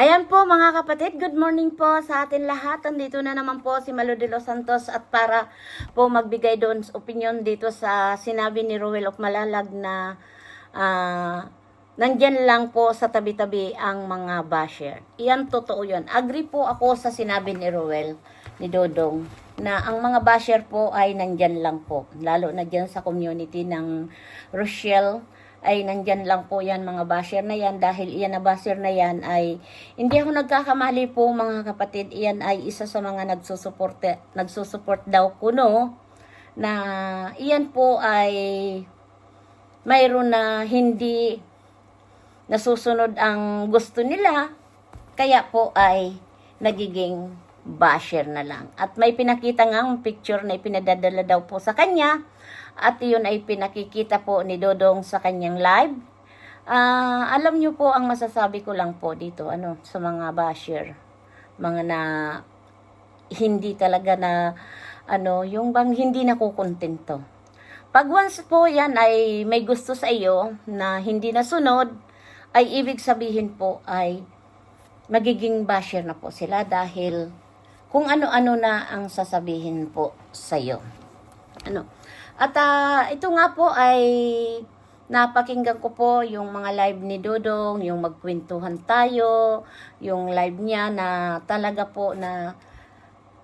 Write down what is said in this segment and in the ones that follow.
Ayan po mga kapatid, good morning po sa atin lahat. Andito na naman po si Malo de los Santos at para po magbigay doon opinion dito sa sinabi ni Ruel of Malalag na ah, nandyan lang po sa tabi-tabi ang mga basher. Iyan totoo yun. Agree po ako sa sinabi ni Ruel, ni Dodong, na ang mga basher po ay nandyan lang po. Lalo na dyan sa community ng Rochelle ay nandyan lang po yan mga basher na yan. Dahil iyan na basher na yan ay hindi ako nagkakamali po mga kapatid. Iyan ay isa sa mga nagsusupport nagsusupport daw kuno na iyan po ay mayroon na hindi nasusunod ang gusto nila. Kaya po ay nagiging basher na lang. At may pinakita nga ang picture na ipinadadala daw po sa kanya at yun ay pinakikita po ni Dodong sa kanyang live. Ah, alam niyo po ang masasabi ko lang po dito ano sa mga basher, mga na hindi talaga na ano, yung bang hindi nakukontento. Pag once po yan ay may gusto sa iyo na hindi nasunod, ay ibig sabihin po ay magiging basher na po sila dahil kung ano-ano na ang sasabihin po sa iyo. Ano? At ah, ito nga po ay napakinggan ko po yung mga live ni Dodong, yung magkwentuhan tayo, yung live niya na talaga po na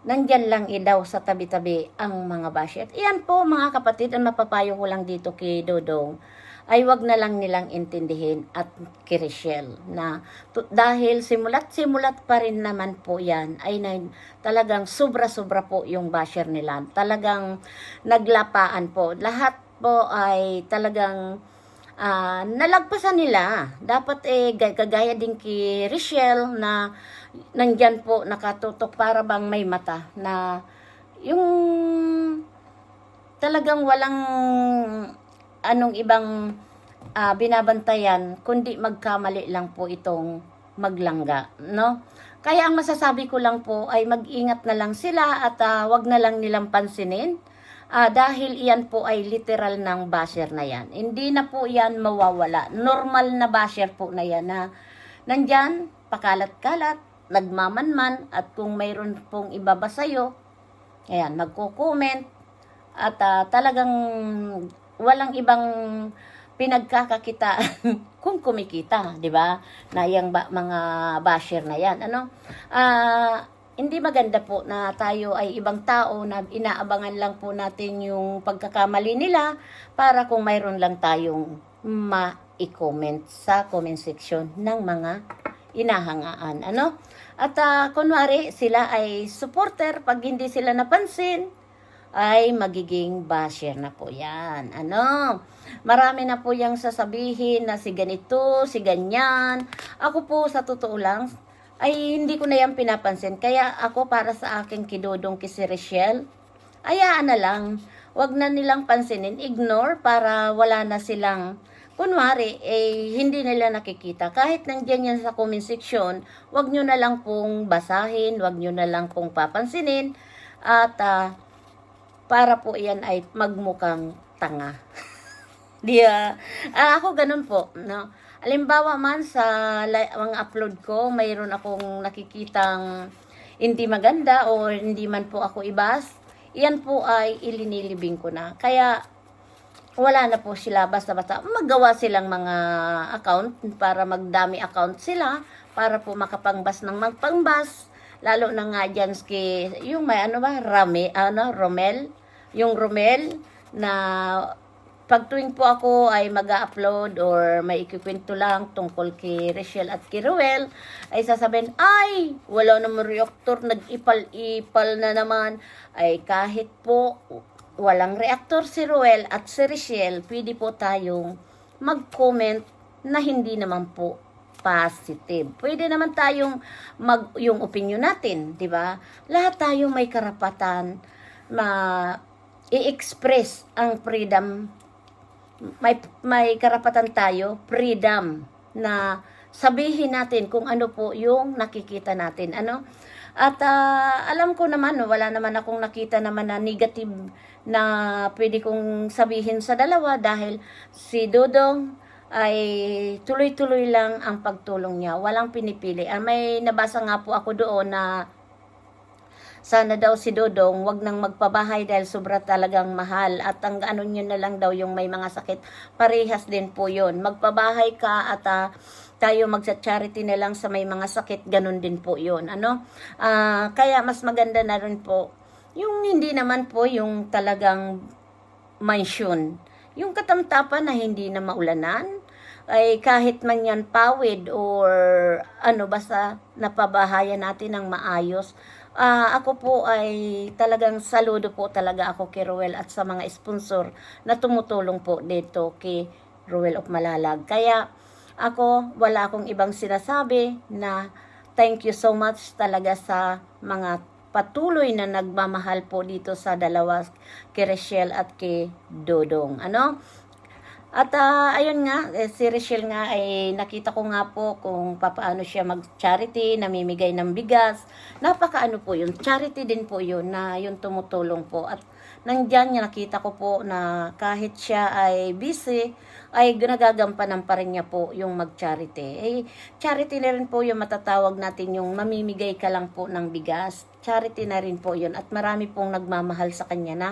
nandyan lang idaw sa tabi-tabi ang mga basher. At iyan po mga kapatid, ang mapapayo ko lang dito kay Dodong, ay wag na lang nilang intindihin at kay Richelle na dahil simulat simulat pa rin naman po yan ay na, talagang sobra-sobra po yung basher nila. Talagang naglapaan po. Lahat po ay talagang ah, nalagpasan nila. Dapat eh ga- kagaya din kay Richelle na nandyan po nakatutok para bang may mata na yung talagang walang anong ibang ah, binabantayan kundi magkamali lang po itong maglangga, no? Kaya ang masasabi ko lang po ay mag-ingat na lang sila at ah, wag na lang nilang pansinin Ah, dahil iyan po ay literal ng basher na yan. Hindi na po yan mawawala. Normal na basher po na yan na nandyan, pakalat-kalat, nagmamanman, at kung mayroon pong ibaba sa'yo, ayan, magko-comment, at ah, talagang walang ibang pinagkakakitaan kung kumikita, di ba? Na yung ba, mga basher na yan, ano? Ah, hindi maganda po na tayo ay ibang tao na inaabangan lang po natin yung pagkakamali nila para kung mayroon lang tayong ma-comment sa comment section ng mga inahangaan. Ano? At ah, kunwari, sila ay supporter. Pag hindi sila napansin, ay magiging basher na po yan. Ano? Marami na po yung sasabihin na si ganito, si ganyan. Ako po, sa totoo lang, ay hindi ko na yan pinapansin. Kaya ako para sa aking kidodong si Richelle, ayaan na lang. Huwag na nilang pansinin, ignore para wala na silang kunwari, eh, hindi nila nakikita. Kahit nandiyan yan sa comment section, wag nyo na lang pong basahin, wag nyo na lang pong papansinin, at ah, para po yan ay magmukhang tanga. Di ah, ah, ako ganun po, no. Alimbawa man sa mga upload ko, mayroon akong nakikitang hindi maganda o hindi man po ako ibas, iyan po ay ilinilibing ko na. Kaya wala na po sila basta-basta magawa silang mga account para magdami account sila para po makapangbas ng magpangbas lalo na nga dyan ski, yung may ano ba Rame, ano Romel yung Romel na pag tuwing po ako ay mag-upload or may ikikwento lang tungkol kay Rachel at kay Ruel, ay sasabihin, ay, wala naman reactor, nag-ipal-ipal na naman. Ay kahit po walang reactor si Ruel at si Rachel, pwede po tayong mag-comment na hindi naman po positive. Pwede naman tayong mag yung opinion natin, 'di ba? Lahat tayo may karapatan ma i-express ang freedom may may karapatan tayo freedom na sabihin natin kung ano po yung nakikita natin ano at ah, alam ko naman wala naman akong nakita naman na negative na pwede kong sabihin sa dalawa dahil si Dodong ay tuloy-tuloy lang ang pagtulong niya. Walang pinipili. Ah, may nabasa nga po ako doon na sana daw si Dodong wag nang magpabahay dahil sobra talagang mahal at ang ano nyo na lang daw yung may mga sakit. Parehas din po yun. Magpabahay ka at ah, tayo magsa-charity na lang sa may mga sakit. Ganun din po yun ano? Ah, kaya mas maganda na rin po yung hindi naman po yung talagang mansion. Yung katamtapan na hindi na maulanan ay kahit man yan pawid or ano basta napabahayan natin ng maayos Ah, ako po ay talagang saludo po talaga ako kay Ruel at sa mga sponsor na tumutulong po dito kay Ruel of Malalag. Kaya ako wala akong ibang sinasabi na thank you so much talaga sa mga patuloy na nagmamahal po dito sa dalawa kay Rachel at kay Dodong. Ano? At ah, ayun nga, eh, si Rachel nga ay nakita ko nga po kung papaano siya mag-charity, namimigay ng bigas. Napakaano po yun. Charity din po yun na yung tumutulong po. At nandyan niya nakita ko po na kahit siya ay busy, ay nagagampanan pa rin niya po yung mag-charity. Eh, charity na rin po yung matatawag natin yung mamimigay ka lang po ng bigas. Charity na rin po yun. At marami pong nagmamahal sa kanya na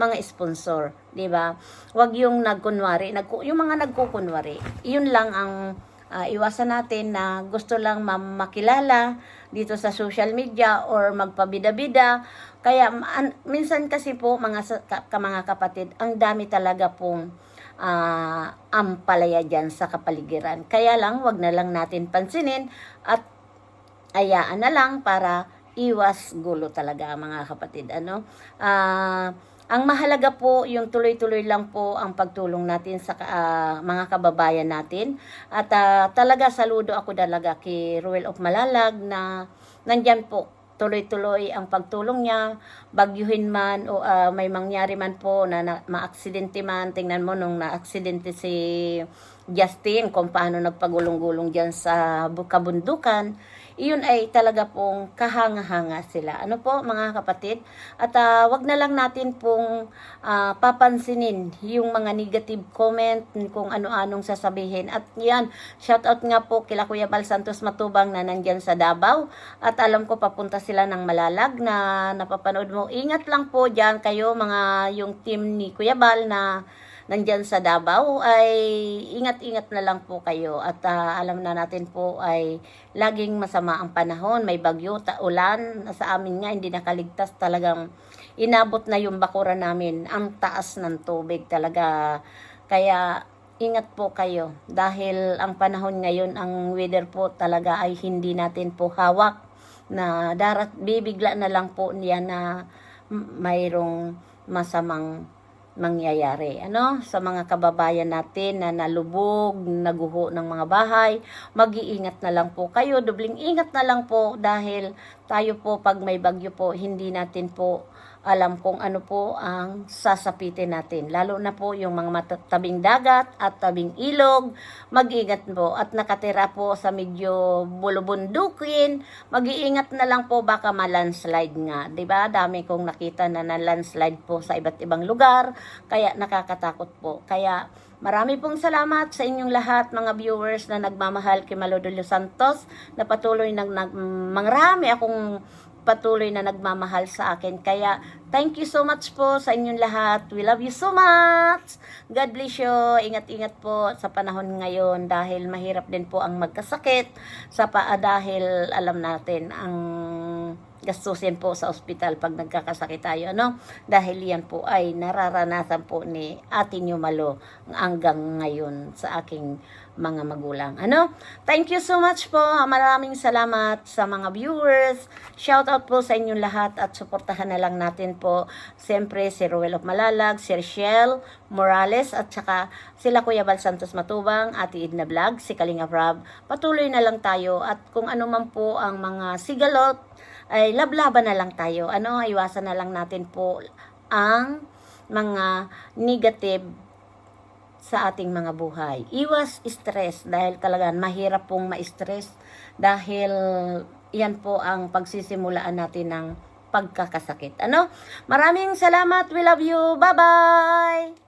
mga sponsor. 'di ba? Huwag yung nagkunwari, nag yung mga nagkukunwari. Yun lang ang ah, iwasan natin na gusto lang ma- makilala dito sa social media or magpabida-bida. Kaya an- minsan kasi po mga ka, mga kapatid, ang dami talaga pong ah, ampalaya dyan sa kapaligiran. Kaya lang, wag na lang natin pansinin at ayaan na lang para iwas gulo talaga mga kapatid ano? Ah ang mahalaga po yung tuloy-tuloy lang po ang pagtulong natin sa ah, mga kababayan natin. At ah, talaga saludo ako talaga kay Ruel of Malalag na nandyan po. Tuloy-tuloy ang pagtulong niya. Bagyuhin man o ah, may mangyari man po na, na maaksidente man. Tingnan mo nung naaksidente si Justin kung paano nagpagulong-gulong diyan sa bu- kabundukan iyon ay talaga pong kahanga-hanga sila. Ano po mga kapatid? At ah, wag na lang natin pong ah, papansinin yung mga negative comment kung ano-anong sasabihin. At yan, shout out nga po kila Kuya Bal Santos Matubang na nandyan sa Davao. At alam ko papunta sila ng Malalag na napapanood mo. Ingat lang po dyan kayo mga yung team ni Kuya Bal na nandyan sa Davao ay ingat-ingat na lang po kayo. At ah, alam na natin po ay laging masama ang panahon, may bagyo, ulan, sa amin nga hindi nakaligtas. Talagang inabot na yung bakura namin, ang taas ng tubig talaga. Kaya ingat po kayo. Dahil ang panahon ngayon, ang weather po talaga ay hindi natin po hawak. Na darat bibigla na lang po niya na mayroong masamang mangyayari. Ano? Sa mga kababayan natin na nalubog, naguho ng mga bahay, mag-iingat na lang po kayo. Dubling ingat na lang po dahil tayo po pag may bagyo po, hindi natin po alam kung ano po ang sasapitin natin. Lalo na po yung mga matabing dagat at tabing ilog, mag-ingat po. At nakatira po sa medyo bulubundukin, mag-iingat na lang po baka ma-landslide nga. ba Dami kong nakita na na-landslide po sa iba't ibang lugar, kaya nakakatakot po. Kaya Marami pong salamat sa inyong lahat mga viewers na nagmamahal kay Malo de los Santos na patuloy nag, nag marami akong patuloy na nagmamahal sa akin. Kaya, thank you so much po sa inyong lahat. We love you so much. God bless you. Ingat-ingat po sa panahon ngayon dahil mahirap din po ang magkasakit sa paa dahil alam natin ang gastusin po sa ospital pag nagkakasakit tayo, ano? Dahil yan po ay nararanasan po ni Atin Yumalo hanggang ngayon sa aking mga magulang. Ano? Thank you so much po. Maraming salamat sa mga viewers. Shout out po sa inyong lahat at suportahan na lang natin po siyempre si Ruel of Malalag, si Rochelle Morales at saka sila Kuya Bal Santos Matubang, Ate Edna Vlog, si Kalinga Prab. Patuloy na lang tayo at kung ano man po ang mga sigalot ay lablaban na lang tayo. Ano, iwasan na lang natin po ang mga negative sa ating mga buhay. Iwas stress dahil talaga mahirap pong ma-stress dahil yan po ang pagsisimulaan natin ng pagkakasakit. Ano? Maraming salamat. We love you. Bye-bye!